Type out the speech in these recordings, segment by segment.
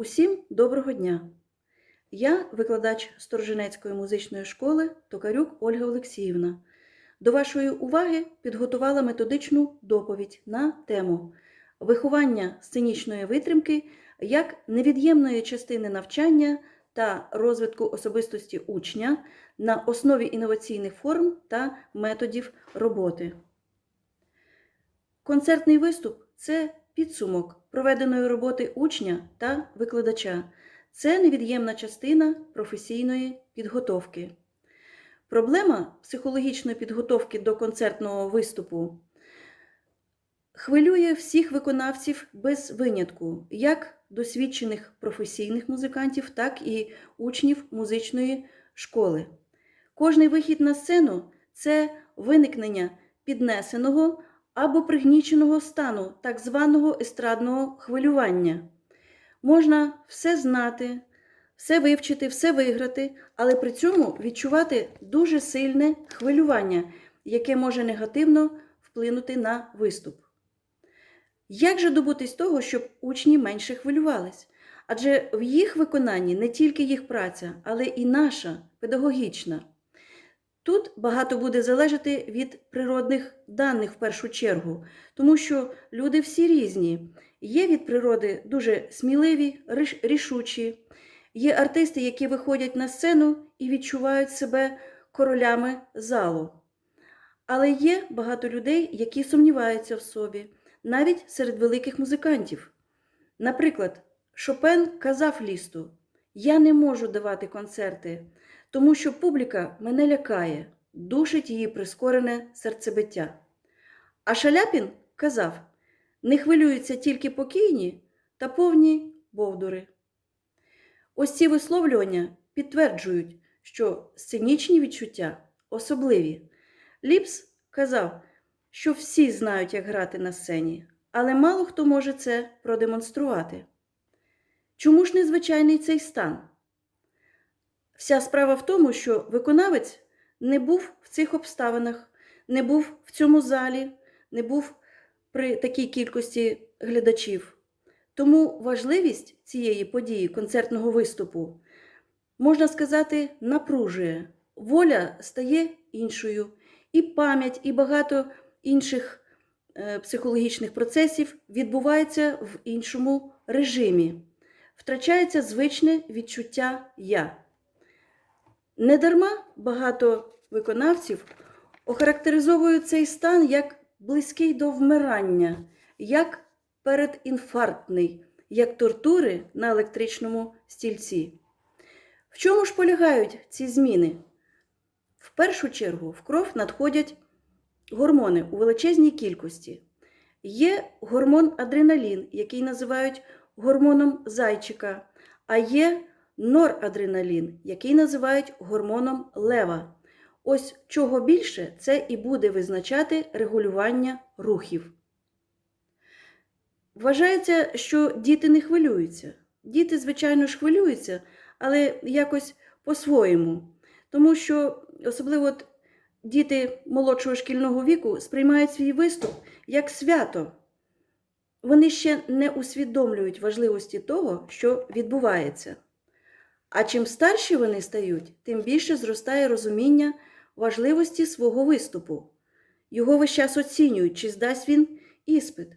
Усім доброго дня! Я викладач Сторженецької музичної школи Токарюк Ольга Олексіївна. До вашої уваги підготувала методичну доповідь на тему виховання сценічної витримки як невід'ємної частини навчання та розвитку особистості учня на основі інноваційних форм та методів роботи. Концертний виступ це підсумок проведеної роботи учня та викладача. Це невід'ємна частина професійної підготовки. Проблема психологічної підготовки до концертного виступу хвилює всіх виконавців без винятку, як досвідчених професійних музикантів, так і учнів музичної школи. Кожний вихід на сцену це виникнення піднесеного або пригніченого стану так званого естрадного хвилювання. Можна все знати, все вивчити, все виграти, але при цьому відчувати дуже сильне хвилювання, яке може негативно вплинути на виступ. Як же добутись того, щоб учні менше хвилювались? Адже в їх виконанні не тільки їх праця, але і наша педагогічна. Тут багато буде залежати від природних даних в першу чергу, тому що люди всі різні. Є від природи дуже сміливі, рішучі, є артисти, які виходять на сцену і відчувають себе королями залу. Але є багато людей, які сумніваються в собі, навіть серед великих музикантів. Наприклад, Шопен казав лісту: Я не можу давати концерти, тому що публіка мене лякає, душить її прискорене серцебиття. А Шаляпін казав: не хвилюються тільки покійні та повні бовдури. Ось ці висловлювання підтверджують, що сценічні відчуття особливі. Ліпс казав, що всі знають, як грати на сцені, але мало хто може це продемонструвати. Чому ж незвичайний цей стан? Вся справа в тому, що виконавець не був в цих обставинах, не був в цьому залі, не був при такій кількості глядачів. Тому важливість цієї події, концертного виступу, можна сказати, напружує. Воля стає іншою, і пам'ять, і багато інших е, психологічних процесів відбувається в іншому режимі. Втрачається звичне відчуття я. Недарма багато виконавців охарактеризовують цей стан як близький до вмирання, як передінфарктний, як тортури на електричному стільці. В чому ж полягають ці зміни? В першу чергу в кров надходять гормони у величезній кількості. Є гормон адреналін, який називають гормоном зайчика, а є норадреналін, який називають гормоном лева. Ось чого більше це і буде визначати регулювання рухів. Вважається, що діти не хвилюються. Діти, звичайно ж, хвилюються, але якось по-своєму. Тому що особливо от діти молодшого шкільного віку сприймають свій виступ як свято. Вони ще не усвідомлюють важливості того, що відбувається. А чим старші вони стають, тим більше зростає розуміння важливості свого виступу. Його весь час оцінюють, чи здасть він іспит.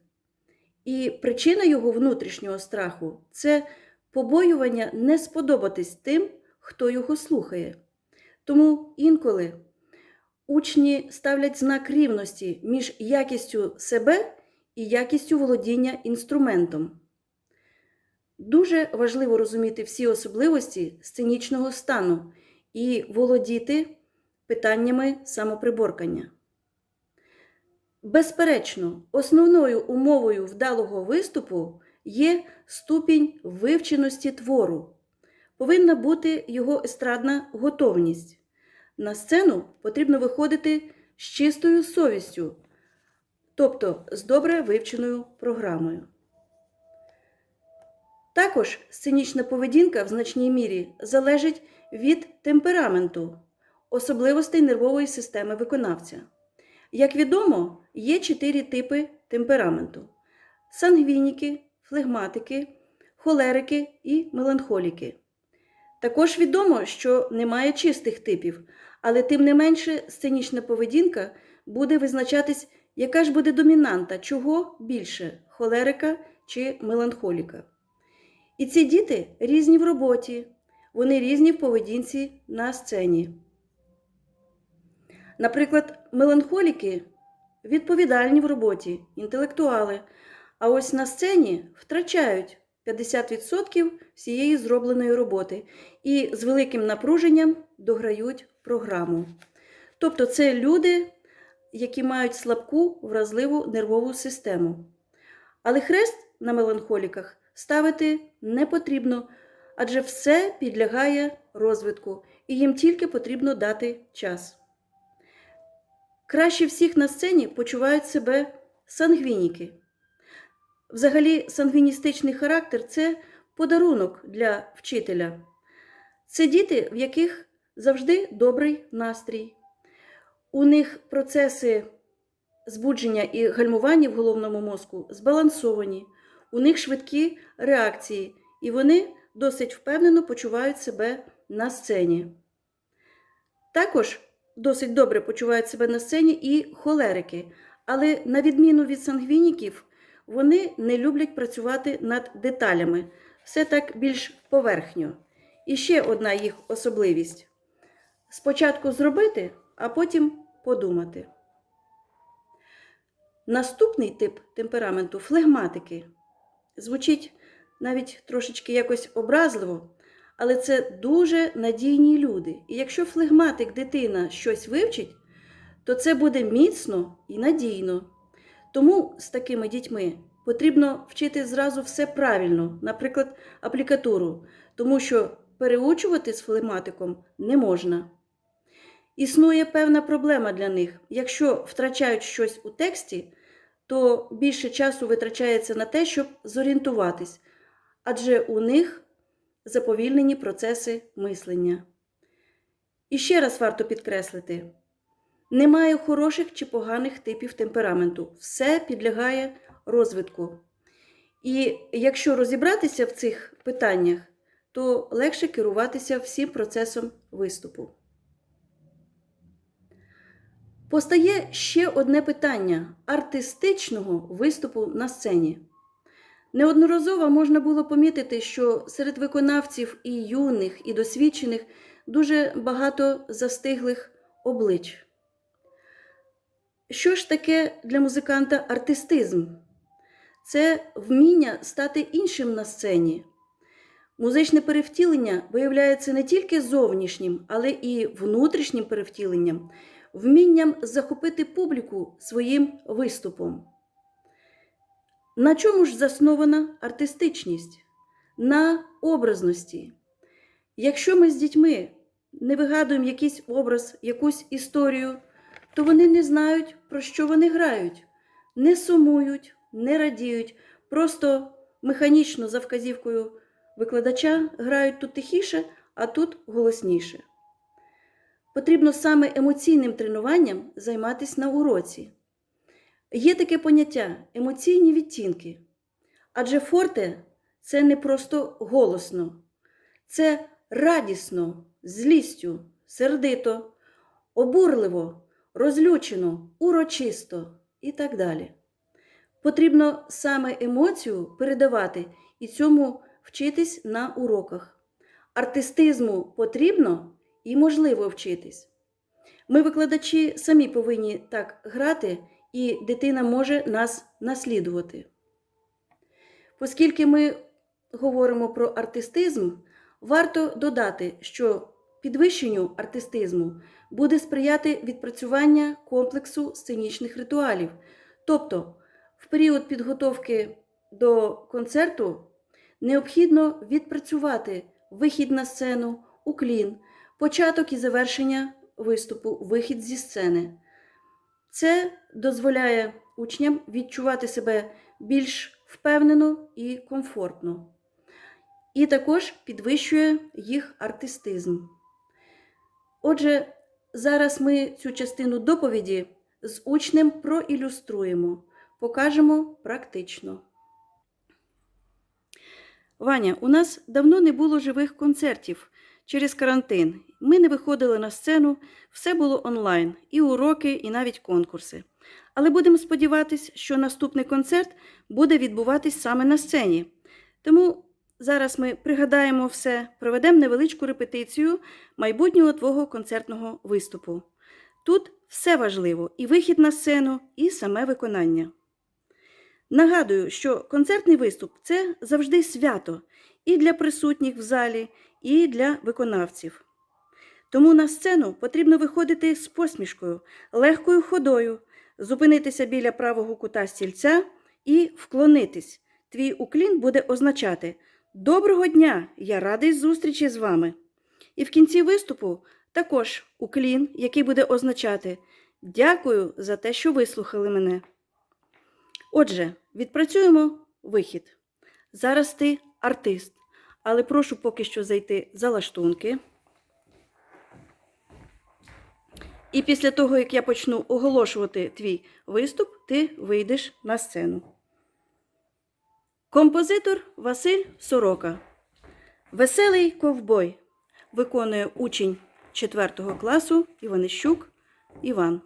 І причина його внутрішнього страху це побоювання не сподобатись тим, хто його слухає. Тому інколи учні ставлять знак рівності між якістю себе і якістю володіння інструментом. Дуже важливо розуміти всі особливості сценічного стану і володіти питаннями самоприборкання. Безперечно, основною умовою вдалого виступу є ступінь вивченості твору. Повинна бути його естрадна готовність. На сцену потрібно виходити з чистою совістю, тобто з добре вивченою програмою. Також сценічна поведінка в значній мірі залежить від темпераменту, особливостей нервової системи виконавця. Як відомо, є чотири типи темпераменту: сангвініки, флегматики, холерики і меланхоліки. Також відомо, що немає чистих типів, але тим не менше сценічна поведінка буде визначатись, яка ж буде домінанта, чого більше холерика чи меланхоліка. І ці діти різні в роботі, вони різні в поведінці на сцені. Наприклад, меланхоліки відповідальні в роботі, інтелектуали, а ось на сцені втрачають 50% всієї зробленої роботи і з великим напруженням дограють програму. Тобто це люди, які мають слабку вразливу нервову систему. Але хрест на меланхоліках ставити не потрібно, адже все підлягає розвитку, і їм тільки потрібно дати час. Краще всіх на сцені почувають себе сангвініки. Взагалі, сангвіністичний характер це подарунок для вчителя. Це діти, в яких завжди добрий настрій. У них процеси збудження і гальмування в головному мозку збалансовані, у них швидкі реакції, і вони досить впевнено почувають себе на сцені. Також досить добре почувають себе на сцені і холерики, але на відміну від сангвініків, вони не люблять працювати над деталями, все так більш поверхньо. І ще одна їх особливість: спочатку зробити, а потім подумати. Наступний тип темпераменту флегматики. Звучить навіть трошечки якось образливо, але це дуже надійні люди. І якщо флегматик дитина щось вивчить, то це буде міцно і надійно. Тому з такими дітьми потрібно вчити зразу все правильно, наприклад, аплікатуру, тому що переучувати з флегматиком не можна. Існує певна проблема для них. Якщо втрачають щось у тексті, то більше часу витрачається на те, щоб зорієнтуватись, адже у них заповільнені процеси мислення. І ще раз варто підкреслити: немає хороших чи поганих типів темпераменту, все підлягає розвитку. І якщо розібратися в цих питаннях, то легше керуватися всім процесом виступу. Постає ще одне питання артистичного виступу на сцені. Неодноразово можна було помітити, що серед виконавців і юних, і досвідчених дуже багато застиглих облич. Що ж таке для музиканта артистизм? Це вміння стати іншим на сцені. Музичне перевтілення виявляється не тільки зовнішнім, але і внутрішнім перевтіленням, вмінням захопити публіку своїм виступом. На чому ж заснована артистичність? На образності. Якщо ми з дітьми не вигадуємо якийсь образ, якусь історію, то вони не знають, про що вони грають, не сумують, не радіють, просто механічно за вказівкою викладача грають тут тихіше, а тут голосніше. Потрібно саме емоційним тренуванням займатися на уроці. Є таке поняття емоційні відтінки. Адже форте це не просто голосно, це радісно, злістю, сердито, обурливо, розлючено, урочисто і так далі. Потрібно саме емоцію передавати і цьому вчитись на уроках. Артистизму потрібно і можливо вчитись. Ми, викладачі, самі повинні так грати, і дитина може нас наслідувати. Оскільки ми говоримо про артистизм, варто додати, що підвищенню артистизму буде сприяти відпрацювання комплексу сценічних ритуалів. Тобто, в період підготовки до концерту необхідно відпрацювати вихід на сцену, уклін, початок і завершення виступу, вихід зі сцени. Це дозволяє учням відчувати себе більш впевнено і комфортно. І також підвищує їх артистизм. Отже, зараз ми цю частину доповіді з учнем проілюструємо, покажемо практично. Ваня, у нас давно не було живих концертів через карантин. Ми не виходили на сцену, все було онлайн, і уроки, і навіть конкурси. Але будемо сподіватися, що наступний концерт буде відбуватись саме на сцені. Тому зараз ми пригадаємо все, проведемо невеличку репетицію майбутнього твого концертного виступу. Тут все важливо: і вихід на сцену, і саме виконання. Нагадую, що концертний виступ це завжди свято і для присутніх в залі, і для виконавців. Тому на сцену потрібно виходити з посмішкою, легкою ходою, зупинитися біля правого кута стільця і вклонитись. Твій уклін буде означати Доброго дня! Я радий зустрічі з вами. І в кінці виступу також уклін, який буде означати Дякую за те, що вислухали мене. Отже, відпрацюємо вихід. Зараз ти артист, але прошу поки що зайти за лаштунки. І після того, як я почну оголошувати твій виступ, ти вийдеш на сцену. Композитор Василь Сорока. Веселий ковбой виконує учень 4 класу Іванищук Іван.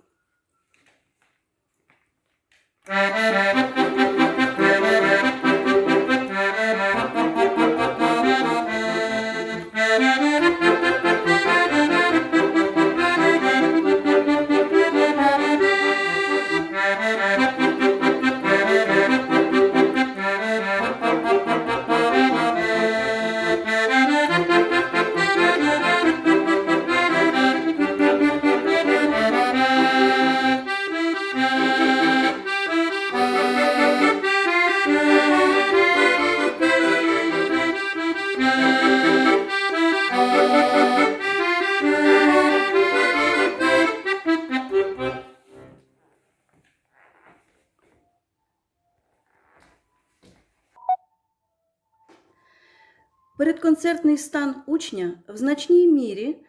Передконцертний стан учня в значній мірі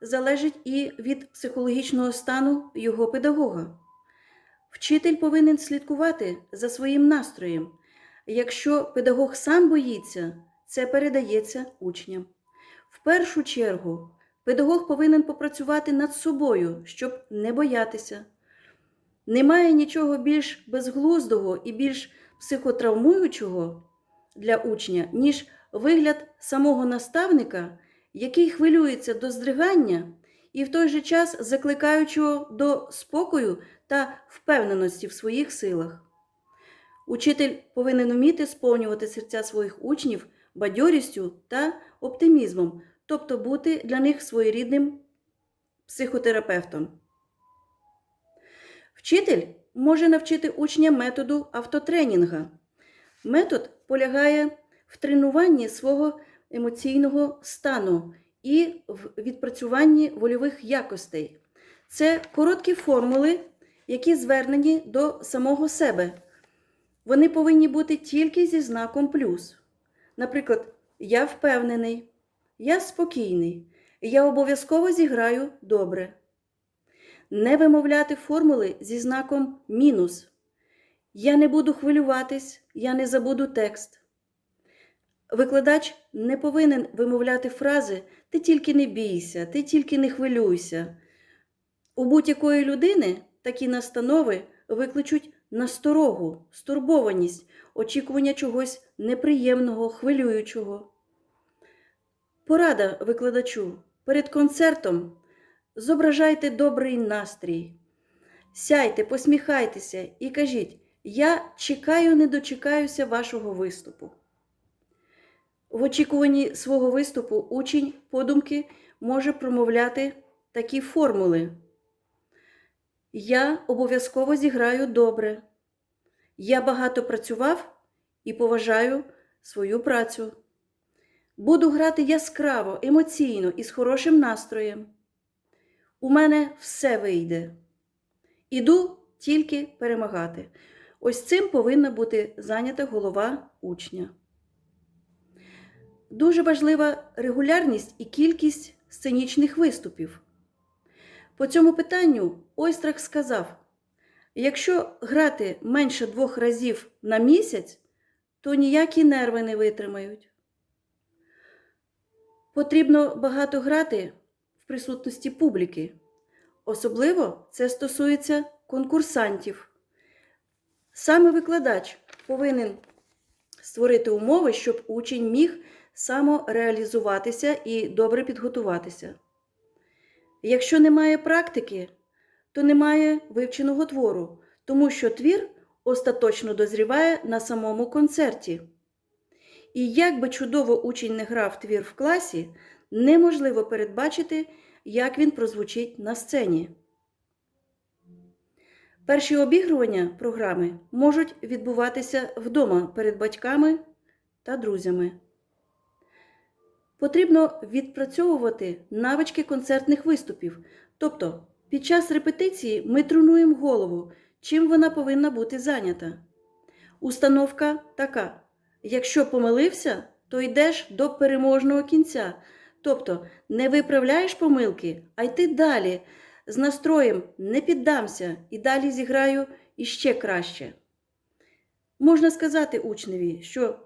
залежить і від психологічного стану його педагога. Вчитель повинен слідкувати за своїм настроєм. Якщо педагог сам боїться, це передається учням. В першу чергу, педагог повинен попрацювати над собою, щоб не боятися. Немає нічого більш безглуздого і більш психотравмуючого для учня, ніж вигляд самого наставника, який хвилюється до здригання і в той же час закликаючого до спокою та впевненості в своїх силах. Учитель повинен вміти сповнювати серця своїх учнів бадьорістю та оптимізмом, тобто бути для них своєрідним психотерапевтом. Вчитель може навчити учня методу автотренінга. Метод полягає в тренуванні свого емоційного стану і в відпрацюванні вольових якостей. Це короткі формули, які звернені до самого себе. Вони повинні бути тільки зі знаком плюс. Наприклад, я впевнений, я спокійний, я обов'язково зіграю добре. Не вимовляти формули зі знаком мінус. Я не буду хвилюватись, я не забуду текст. Викладач не повинен вимовляти фрази Ти тільки не бійся, ти тільки не хвилюйся. У будь-якої людини такі настанови викличуть насторогу, стурбованість, очікування чогось неприємного, хвилюючого. Порада викладачу перед концертом зображайте добрий настрій. Сяйте, посміхайтеся і кажіть: Я чекаю, не дочекаюся вашого виступу. В очікуванні свого виступу учень подумки може промовляти такі формули. Я обов'язково зіграю добре. Я багато працював і поважаю свою працю. Буду грати яскраво, емоційно і з хорошим настроєм. У мене все вийде. Іду тільки перемагати. Ось цим повинна бути зайнята голова учня. Дуже важлива регулярність і кількість сценічних виступів. По цьому питанню Ойстрах сказав: якщо грати менше двох разів на місяць, то ніякі нерви не витримають. Потрібно багато грати в присутності публіки. Особливо це стосується конкурсантів. Саме викладач повинен створити умови, щоб учень міг самореалізуватися і добре підготуватися. Якщо немає практики, то немає вивченого твору, тому що твір остаточно дозріває на самому концерті. І як би чудово учень не грав твір в класі, неможливо передбачити, як він прозвучить на сцені. Перші обігрування програми можуть відбуватися вдома перед батьками та друзями. Потрібно відпрацьовувати навички концертних виступів. Тобто, під час репетиції ми тренуємо голову, чим вона повинна бути зайнята. Установка така: якщо помилився, то йдеш до переможного кінця. Тобто не виправляєш помилки, а йти далі з настроєм не піддамся і далі зіграю іще краще. Можна сказати учневі, що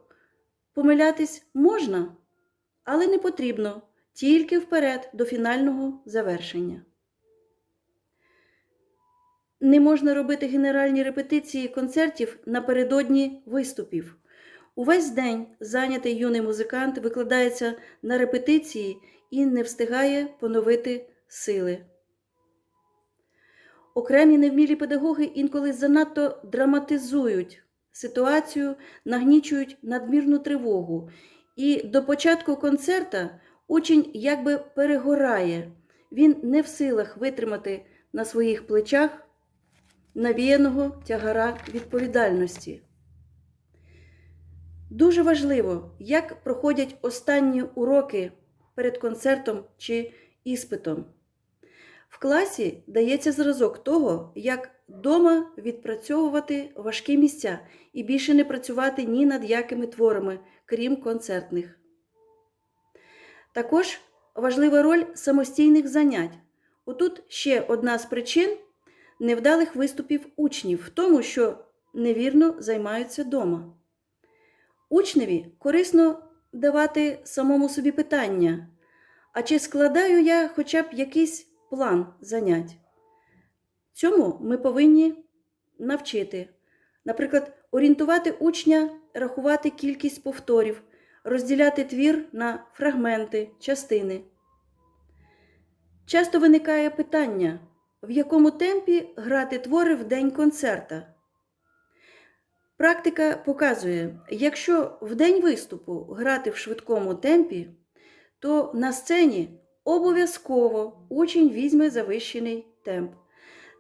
помилятись можна, але не потрібно тільки вперед до фінального завершення. Не можна робити генеральні репетиції концертів напередодні виступів. Увесь день зайнятий юний музикант викладається на репетиції і не встигає поновити сили. Окремі невмілі педагоги інколи занадто драматизують ситуацію, нагнічують надмірну тривогу. І до початку концерта учень якби перегорає, він не в силах витримати на своїх плечах навіяного тягара відповідальності. Дуже важливо, як проходять останні уроки перед концертом чи іспитом. В класі дається зразок того, як вдома відпрацьовувати важкі місця і більше не працювати ні над якими творами, крім концертних. Також важлива роль самостійних занять. Отут ще одна з причин невдалих виступів учнів в тому, що невірно займаються вдома. Учневі корисно давати самому собі питання, а чи складаю я хоча б якийсь план занять? Цьому ми повинні навчити. Наприклад, орієнтувати учня, рахувати кількість повторів, розділяти твір на фрагменти, частини. Часто виникає питання, в якому темпі грати твори в день концерта. Практика показує, якщо в день виступу грати в швидкому темпі, то на сцені обов'язково учень візьме завищений темп.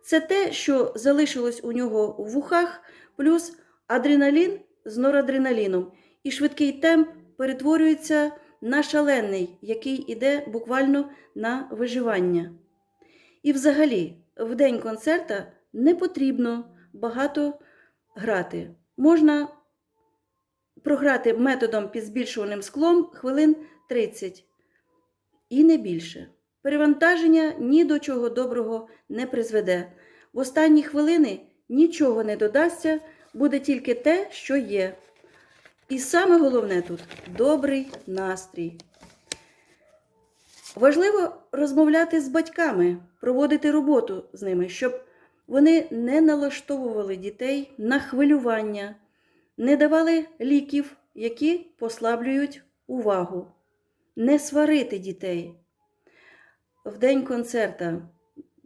Це те, що залишилось у нього в вухах, плюс адреналін з норадреналіном, і швидкий темп перетворюється на шалений, який іде буквально на виживання. І взагалі, в день концерта не потрібно багато грати. Можна програти методом під збільшуваним склом хвилин 30 і не більше. Перевантаження ні до чого доброго не призведе. В останні хвилини нічого не додасться, буде тільки те, що є. І саме головне тут добрий настрій. Важливо розмовляти з батьками, проводити роботу з ними, щоб вони не налаштовували дітей на хвилювання, не давали ліків, які послаблюють увагу, не сварити дітей в день концерта,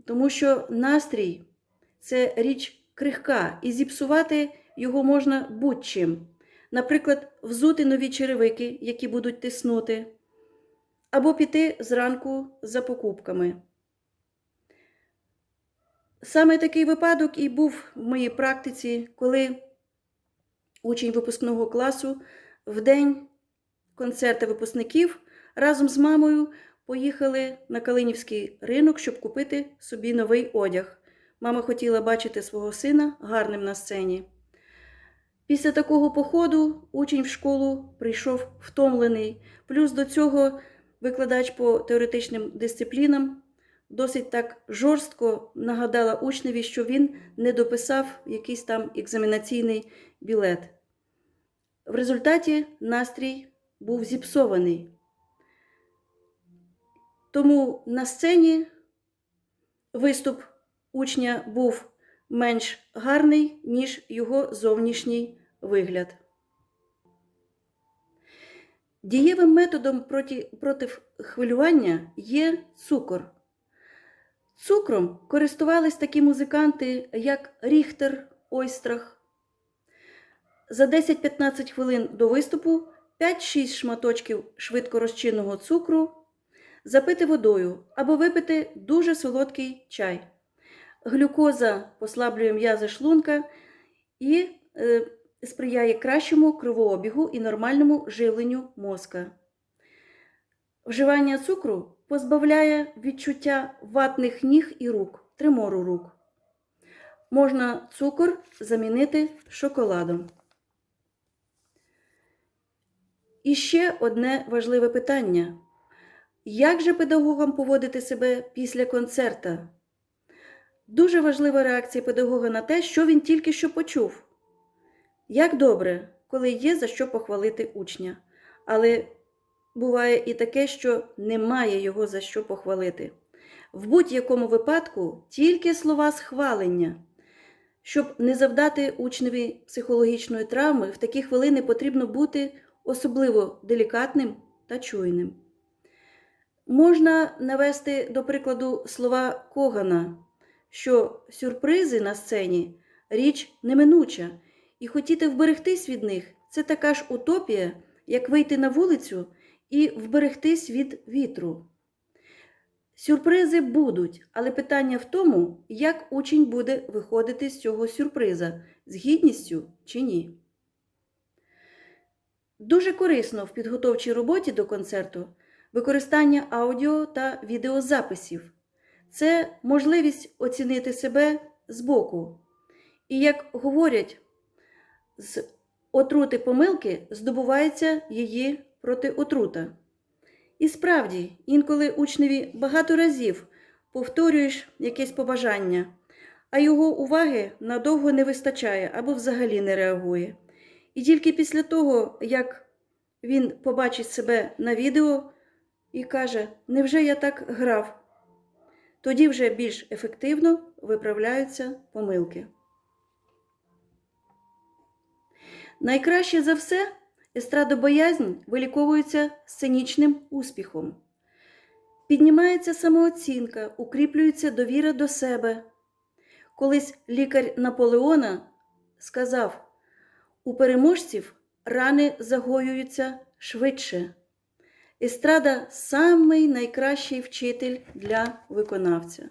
тому що настрій це річ крихка, і зіпсувати його можна будь-чим. Наприклад, взути нові черевики, які будуть тиснути, або піти зранку за покупками. Саме такий випадок і був в моїй практиці, коли учень випускного класу в день концерту випускників разом з мамою поїхали на Калинівський ринок, щоб купити собі новий одяг. Мама хотіла бачити свого сина гарним на сцені. Після такого походу учень в школу прийшов втомлений, плюс до цього викладач по теоретичним дисциплінам досить так жорстко нагадала учневі, що він не дописав якийсь там екзаменаційний білет. В результаті настрій був зіпсований. Тому на сцені виступ учня був менш гарний, ніж його зовнішній вигляд. Дієвим методом проти, проти хвилювання є цукор. Цукром користувались такі музиканти, як Ріхтер, Ойстрах. За 10-15 хвилин до виступу 5-6 шматочків швидкорозчинного цукру запити водою або випити дуже солодкий чай. Глюкоза послаблює м'язи шлунка і е, сприяє кращому кровообігу і нормальному живленню мозка. Вживання цукру позбавляє відчуття ватних ніг і рук, тремору рук. Можна цукор замінити шоколадом. І ще одне важливе питання. Як же педагогам поводити себе після концерта? Дуже важлива реакція педагога на те, що він тільки що почув. Як добре, коли є за що похвалити учня, але буває і таке, що немає його за що похвалити. В будь-якому випадку тільки слова схвалення. Щоб не завдати учневі психологічної травми, в такі хвилини потрібно бути особливо делікатним та чуйним. Можна навести до прикладу слова Когана, що сюрпризи на сцені річ неминуча, і хотіти вберегтись від них це така ж утопія, як вийти на вулицю і вберегтись від вітру. Сюрпризи будуть, але питання в тому, як учень буде виходити з цього сюрприза з гідністю чи ні. Дуже корисно в підготовчій роботі до концерту використання аудіо та відеозаписів. Це можливість оцінити себе збоку. І, як говорять, з отрути помилки здобувається її протиотрута. І справді, інколи учневі багато разів повторюєш якесь побажання, а його уваги надовго не вистачає або взагалі не реагує. І тільки після того, як він побачить себе на відео і каже, невже я так грав? Тоді вже більш ефективно виправляються помилки. Найкраще за все естрадобоязнь виліковується сценічним успіхом. Піднімається самооцінка, укріплюється довіра до себе. Колись лікар Наполеона сказав: у переможців рани загоюються швидше. Естрада самий найкращий вчитель для виконавця.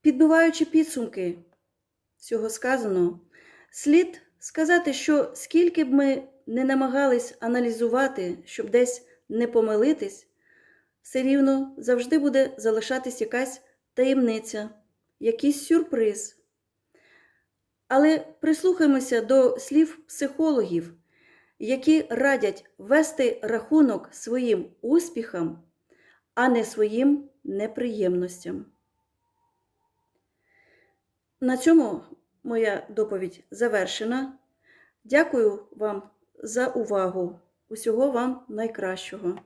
Підбиваючи підсумки всього сказаного, слід сказати, що скільки б ми не намагались аналізувати, щоб десь не помилитись, все рівно завжди буде залишатись якась таємниця, якийсь сюрприз. Але прислухаємося до слів психологів, які радять вести рахунок своїм успіхам, а не своїм неприємностям. На цьому моя доповідь завершена. Дякую вам за увагу. Усього вам найкращого.